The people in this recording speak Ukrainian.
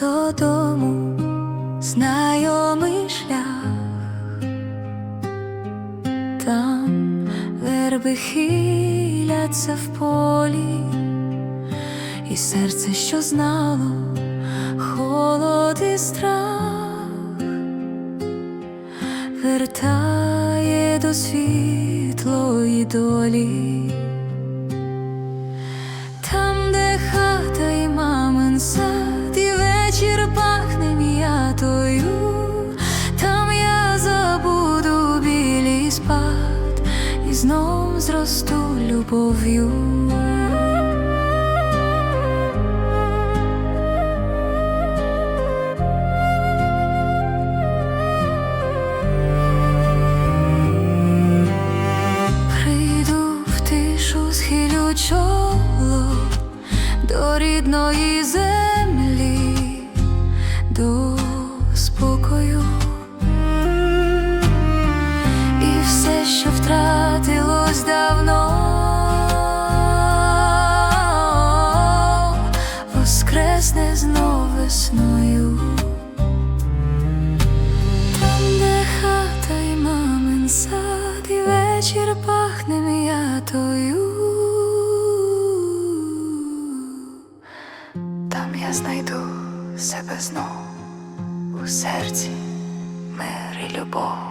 додому. Знайомий шлях, там верби хиляться в полі, і серце, що знало, холод і страх, вертає до світлої долі. Знов зросту любов'ю. Прийду в тишу, схилю чоло до рідної землі, весною. Там, де хата й мамин сад, і вечір пахне м'ятою. Там я знайду себе знов у серці мир і любов.